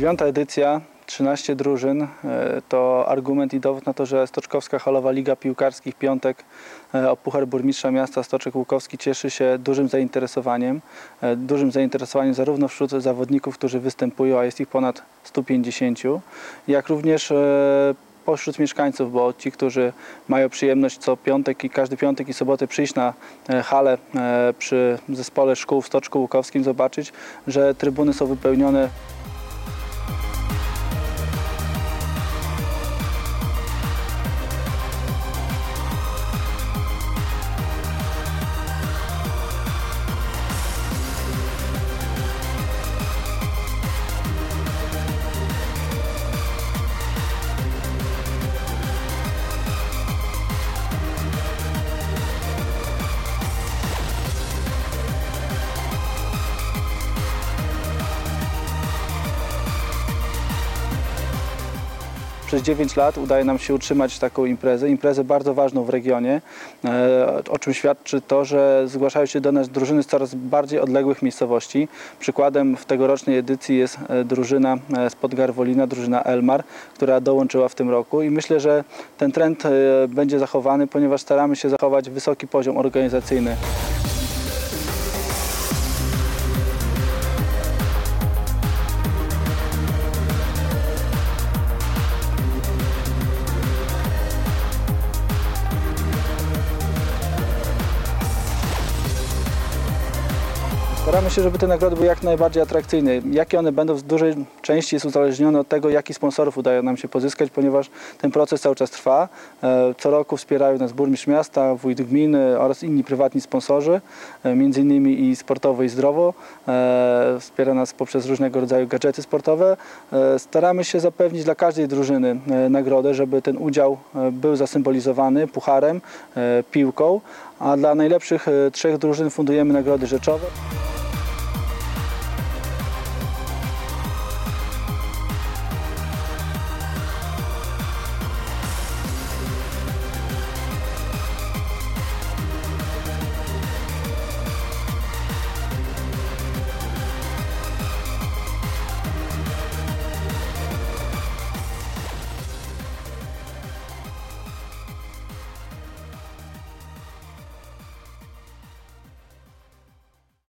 Dziewiąta edycja, 13 drużyn, e, to argument i dowód na to, że Stoczkowska Halowa Liga Piłkarskich Piątek e, o Puchar Burmistrza Miasta Stoczek Łukowski cieszy się dużym zainteresowaniem. e, Dużym zainteresowaniem zarówno wśród zawodników, którzy występują, a jest ich ponad 150, jak również pośród mieszkańców, bo ci, którzy mają przyjemność co piątek i każdy piątek i sobotę przyjść na halę przy zespole szkół w Stoczku Łukowskim, zobaczyć, że trybuny są wypełnione Przez 9 lat udaje nam się utrzymać taką imprezę, imprezę bardzo ważną w regionie, e, o czym świadczy to, że zgłaszają się do nas drużyny z coraz bardziej odległych miejscowości. Przykładem w tegorocznej edycji jest e, drużyna e, z Podgarwolina, drużyna Elmar, która dołączyła w tym roku i myślę, że ten trend będzie zachowany, ponieważ staramy się zachować wysoki poziom organizacyjny. Staramy się, żeby te nagrody były jak najbardziej atrakcyjne. Jakie one będą w dużej części jest uzależnione od tego, jakich sponsorów udaje nam się pozyskać, ponieważ ten proces cały czas trwa. E, Co roku wspierają nas burmistrz miasta, wójt gminy oraz inni prywatni sponsorzy, e, między innymi i sportowo i zdrowo. E, Wspiera nas poprzez różnego rodzaju gadżety sportowe. Staramy się zapewnić dla każdej drużyny nagrodę, żeby ten udział był zasymbolizowany pucharem, piłką, a dla najlepszych trzech drużyn fundujemy nagrody rzeczowe.